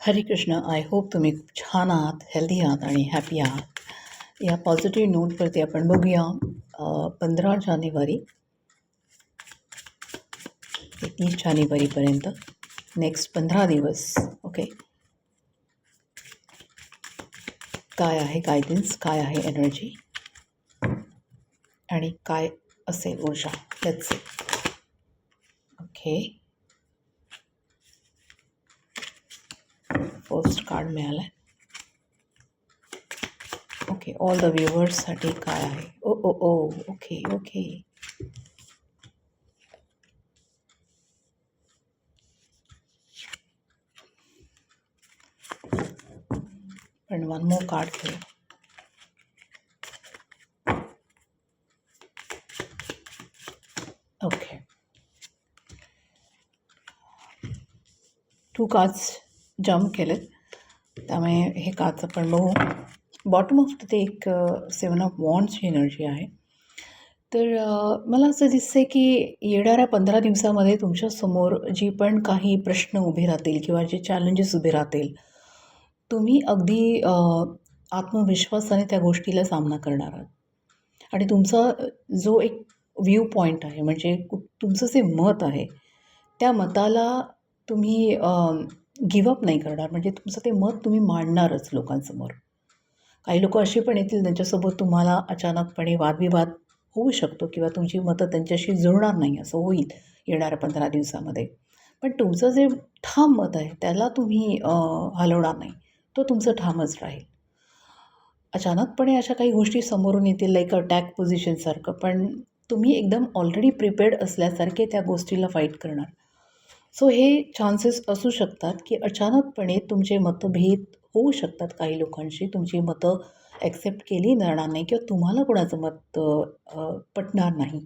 हरे Krishna I hope तुम्ही खूप छान आहात हेल्दी आहात आणि हॅपी आहात. या पॉझिटिव्ह नोटवरती आपण बघूया पंधरा जानेवारी ते तीस जानेवारीपर्यंत नेक्स्ट पंधरा दिवस ओके काय आहे गायडन्स काय आहे एनर्जी आणि काय असेल ऊर्जा? लेट्स ओके फर्स्ट कार्ड मिळालं आहे ओके ऑल द व्ह्युअर्ससाठी काय आहे? Oh oh oh okay okay पण वन मोर कार्ड घेऊ ओके टू कार्ड्स जम्प केलेत. त्यामुळे हे काचं आपण बघू बॉटम ऑफ ते एक सेवन ऑफ वॉन्ड्सची एनर्जी आहे. तर uh, मला असं दिसतं आहे की येणाऱ्या पंधरा दिवसामध्ये तुमच्यासमोर जी पण काही प्रश्न उभे राहतील किंवा जे चॅलेंजेस उभे राहतील तुम्ही अगदी uh, आत्मविश्वासाने त्या गोष्टीला सामना करणार आहात. आणि तुमचा uh, जो एक व्ह्यू पॉईंट आहे म्हणजे तुमचं जे मत आहे त्या मताला तुम्ही um, गिवअप नाही करणार. म्हणजे तुमचं ते मत तुम्ही मांडणारच लोकांसमोर. काही लोक अशी पण येतील त्यांच्यासोबत तुम्हाला अचानकपणे वादविवाद होऊ शकतो किंवा तुमची मतं त्यांच्याशी जुळणार नाही असं होईल येणाऱ्या पंधरा दिवसामध्ये. पण तुमचं जे ठाम मत आहे त्याला तुम्ही हलवणार नाही. तो तुमचं ठामच राहील. अचानकपणे अशा काही गोष्टी समोरून येतील लाईक अटॅक पोझिशनसारखं पण तुम्ही एकदम ऑलरेडी प्रिपेअर्ड असल्यासारखे त्या गोष्टीला फाईट करणार. सो हे चान्सेस असू शकतात की अचानकपणे तुमचे मतभेद होऊ शकतात काही लोकांशी. तुमची मतं ॲक्सेप्ट केली जाणार नाही किंवा तुम्हाला कोणाचं मत पटणार नाही.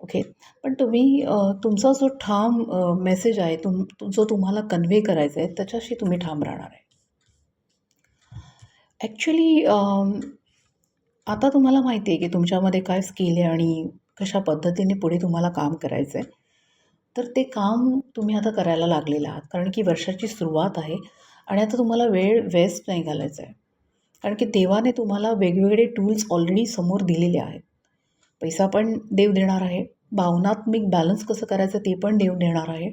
ओके पण तुम्ही तुमचा जो ठाम मेसेज आहे तुम जो तुम्हाला कन्वे करायचा आहे त्याच्याशी तुम्ही ठाम राहणार आहे. ॲक्च्युली आता तुम्हाला माहिती आहे की तुमच्यामध्ये काय स्किल आहे आणि कशा पद्धतीने पुढे तुम्हाला काम करायचं आहे तर ते काम तुम्ही आता करायला लागलेलं आहात कारण की वर्षाची सुरुवात आहे आणि आता तुम्हाला वेळ वेस्ट नाही घालायचा आहे. कारण की देवाने तुम्हाला वेगवेगळे टूल्स ऑलरेडी समोर दिलेले आहेत. पैसा पण देव देणार आहे भावनात्मिक बॅलन्स कसं करायचं ते पण देव देणार आहे.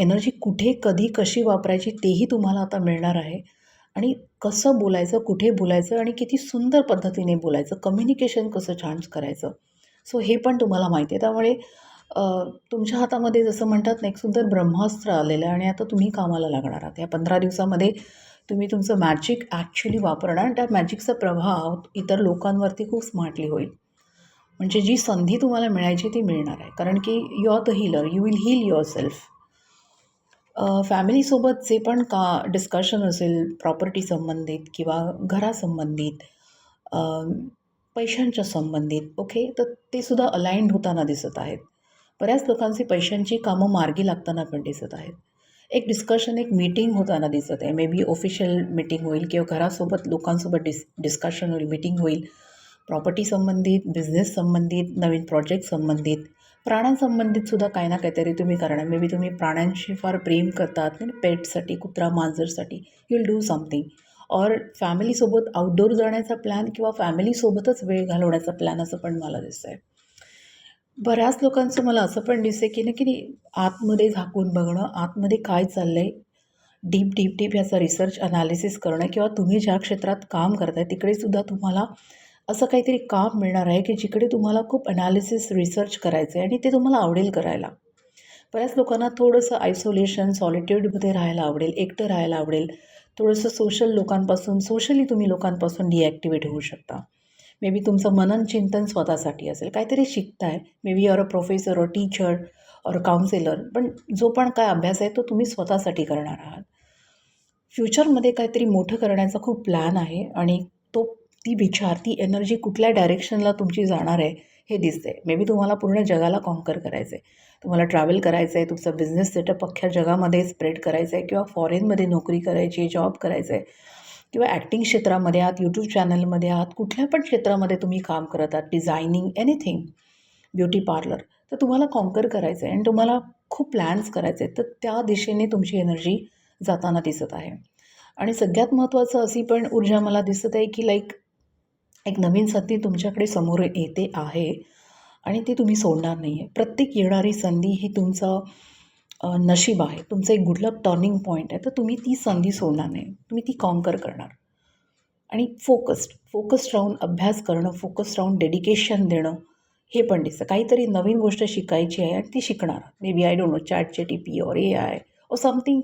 एनर्जी कुठे कधी कशी वापरायची तेही तुम्हाला आता मिळणार आहे. आणि कसं बोलायचं कुठे बोलायचं आणि किती सुंदर पद्धतीने बोलायचं कम्युनिकेशन कसं छान करायचं सो हे पण तुम्हाला माहिती आहे. त्यामुळे तुमच्या हातामध्ये जसं म्हणतात ना एक सुंदर ब्रह्मास्त्र आलेलं आहे आणि आता तुम्ही कामाला लागणार आहात. या पंधरा दिवसामध्ये तुम्ही तुमचं मॅजिक ॲक्च्युली वापरणार आणि त्या मॅजिकचा प्रभाव इतर लोकांवरती खूप स्मार्टली होईल. म्हणजे जी संधी तुम्हाला मिळायची ती मिळणार आहे. कारण की you are the healer you will heal yourself फॅमिलीसोबत जे पण का डिस्कशन असेल प्रॉपर्टी संबंधित किंवा घरासंबंधित पैशांच्या संबंधित ओके तर ते सुद्धा अलाइंड होताना दिसत आहेत. बऱ्याच लोकांची पैशांची कामं मार्गी लागताना पण दिसत आहेत. एक डिस्कशन एक मीटिंग होताना दिसत आहे. मे बी ऑफिशियल मीटिंग होईल किंवा घरासोबत लोकांसोबत डिस डिस्कशन होईल मीटिंग होईल. प्रॉपर्टी संबंधित बिझनेस संबंधित नवीन प्रोजेक्ट संबंधित प्राण्यांसंबंधित सुद्धा काही ना काहीतरी तुम्ही करणार. मे बी तुम्ही प्राण्यांशी फार प्रेम करतात पेटसाठी कुत्रा मांजरसाठी you will do something or फॅमिलीसोबत आउटडोर जाण्याचा प्लॅन किंवा फॅमिलीसोबतच वेळ घालवण्याचा प्लॅन असं पण मला दिसतं आहे बऱ्याच लोकांचं मला असं पण दिसतं की ना की नाही, आतमध्ये झाकून बघणं आतमध्ये काय चाललं आहे डीप डीप डीप याचा रिसर्च अनालिसिस करणं किंवा तुम्ही ज्या क्षेत्रात काम करताय तिकडेसुद्धा तुम्हाला असं काहीतरी काम मिळणार आहे की जिकडे तुम्हाला खूप अनालिसिस रिसर्च करायचं आहे आणि ते तुम्हाला आवडेल करायला. बऱ्याच लोकांना थोडंसं आयसोलेशन सॉलिट्यूडमध्ये राहायला आवडेल एकटं राहायला आवडेल. थोडंसं सोशल लोकांपासून सोशली तुम्ही लोकांपासून डिॲक्टिवेट होऊ शकता. मे बी तुमचं मनन चिंतन स्वतःसाठी असेल. काहीतरी शिकताय. Maybe or a professor or teacher or counsellor पण जो पण काय अभ्यास आहे तो तुम्ही स्वतःसाठी करणार आहात. फ्युचरमध्ये काहीतरी मोठं करण्याचा खूप प्लॅन आहे आणि तो ती विचार ती एनर्जी कुठल्या डायरेक्शनला तुमची जाणार आहे हे दिसते मे बी तुम्हाला पूर्ण जगाला कॉन्कर करायचं आहे तुम्हाला ट्रॅव्हल करायचं आहे तुमचा बिझनेस सेटअप अख्ख्या जगामध्ये स्प्रेड करायचं आहे किंवा फॉरेनमध्ये नोकरी करायची आहे जॉब करायचं आहे किंवा ॲक्टिंग क्षेत्रामध्ये आहात यूट्यूब चॅनलमध्ये आहात कुठल्या पण क्षेत्रामध्ये तुम्ही काम करत आहात डिझायनिंग एनिथिंग ब्युटी पार्लर तर तुम्हाला कॉन्कर करायचं आहे आणि तुम्हाला खूप प्लॅन्स करायचे आहेत तर त्या दिशेने तुमची एनर्जी जाताना दिसत आहे. आणि सगळ्यात महत्त्वाचं अशी पण ऊर्जा मला दिसत आहे की लाईक एक नवीन संधी तुमच्याकडे समोर येते आहे आणि ती तुम्ही सोडणार नाही आहे प्रत्येक येणारी संधी ही तुमचं नशीब आहे. तुमचं एक गुडलक टर्निंग पॉईंट आहे. तर तुम्ही ती संधी सोडणार नाही. तुम्ही ती कॉन्कर करणार. आणि फोकस्ड फोकस्ड राहून अभ्यास करणं फोकस्ड राहून डेडिकेशन देणं हे पण दिसतं. काहीतरी नवीन गोष्ट शिकायची आहे आणि ती शिकणार. Maybe I don't know chat G T P or A I or something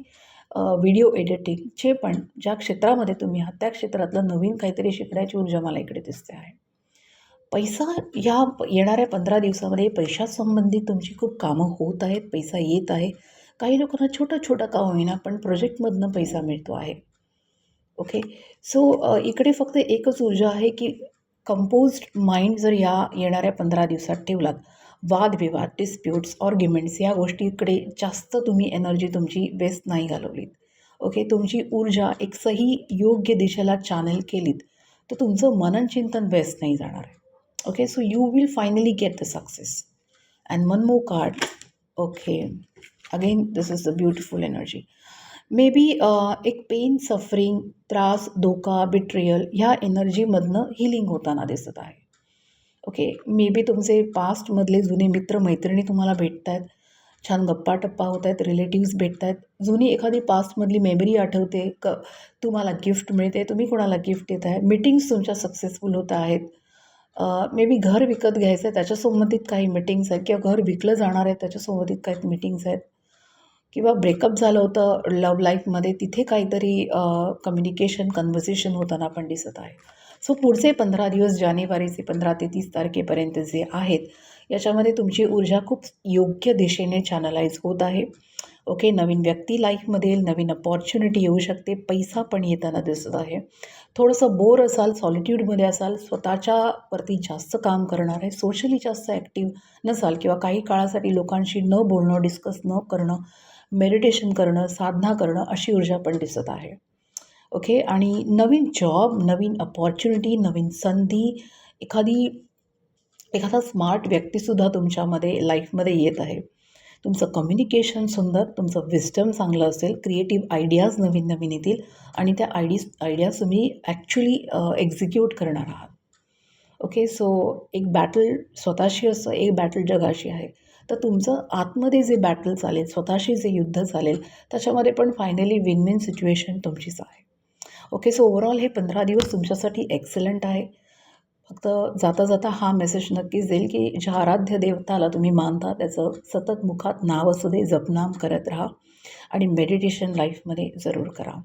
video editing जे पण ज्या क्षेत्रामध्ये तुम्ही आहात त्या क्षेत्रातलं नवीन काहीतरी शिकण्याची ऊर्जा मला इकडे दिसते आहे. पैसा या येणाऱ्या पंधरा दिवसामध्ये पैशासंबंधित तुमची खूप कामं होत आहेत पैसा येत आहे. काही लोकांना छोटं छोटं का होईना पण प्रोजेक्टमधनं पैसा मिळतो आहे. ओके? सो इकडे फक्त एकच ऊर्जा आहे की कंपोज्ड माइंड जर या येणाऱ्या पंधरा दिवसात ठेवलात वादविवाद डिस्प्यूट्स ऑर्ग्युमेंट्स या गोष्टीकडे जास्त तुम्ही एनर्जी तुमची वेस्ट नाही घालवलीत. ओके? तुमची ऊर्जा एक सही योग्य दिशेला चॅनल केलीत तर तुमचं मनन चिंतन वेस्ट नाही जाणार आहे. Okay so you will finally get the success and one more card okay again this is the beautiful energy maybe बी एक पेन सफरिंग त्रास धोका बिट्रियल ह्या एनर्जीमधनं हिलिंग होताना दिसत आहे. ओके मे बी तुमचे पास्टमधले जुने मित्र मैत्रिणी तुम्हाला भेटत आहेत छान गप्पा टप्पा होत आहेत रिलेटिव्स भेटत आहेत जुनी एखादी पास्टमधली मेमरी आठवते क तुम्हाला गिफ्ट मिळते तुम्ही कोणाला गिफ्ट देत आहे मिटिंग्स तुमच्या सक्सेसफुल होत आहेत. मे बी घर विकत घ्यायचं आहे त्याच्या संबंधित काही मिटिंग्स आहेत किंवा घर विकलं जाणार आहे त्याच्या संबंधित काही मिटिंग्स आहेत. किंवा ब्रेकअप झालं होतं लव लाईफमध्ये तिथे काहीतरी कम्युनिकेशन कन्व्हर्सेशन होताना पण दिसत आहे. सो पुढचे पंधरा दिवस जानेवारीचे पंधरा ते तीस तारखेपर्यंत जे आहेत याच्यामध्ये तुमची ऊर्जा खूप योग्य दिशेने चॅनलाइज होत आहे. ओके नवीन व्यक्ती लाईफमध्ये नवीन अपॉर्च्युनिटी येऊ शकते. पैसा पण येताना दिसत आहे. थोडंसं बोर असाल सॉलिट्यूडमध्ये असाल स्वतःच्यावरती जास्त काम करणार आहे सोशली जास्त ॲक्टिव्ह नसाल किंवा काही काळासाठी लोकांशी न बोलणं डिस्कस न करणं मेडिटेशन करणं साधना करणं अशी ऊर्जा पण दिसत आहे. ओके आणि नवीन जॉब नवीन अपॉर्च्युनिटी नवीन संधी एखादी एखादा स्मार्ट व्यक्तीसुद्धा तुमच्यामध्ये लाईफमध्ये येत आहे. तुमचं कम्युनिकेशन सुंदर तुमचं विस्टम चांगलं असेल क्रिएटिव्ह आयडियाज नवीन नवीन येतील आणि त्या आयडीज आयडियाज तुम्ही ॲक्च्युली एक्झिक्यूट करणार आहात. ओके सो एक बॅटल स्वतःशी असं एक बॅटल जगाशी आहे. तर तुमचं आतमध्ये जे बॅटल चालेल स्वतःशी जे युद्ध चालेल त्याच्यामध्ये पण फायनली विन विन सिच्युएशन तुमचीच आहे. ओके सो ओव्हरऑल हे पंधरा दिवस तुमच्यासाठी एक्सलंट आहे. फक्त जाता जाता हा मेसेज नक्कीच देईल की ज्या आराध्य देवताला तुम्ही मानता त्याचं सतत मुखात नाव असू दे जपनाम करत राहा आणि मेडिटेशन लाईफमध्ये जरूर करा.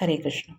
हरे कृष्ण.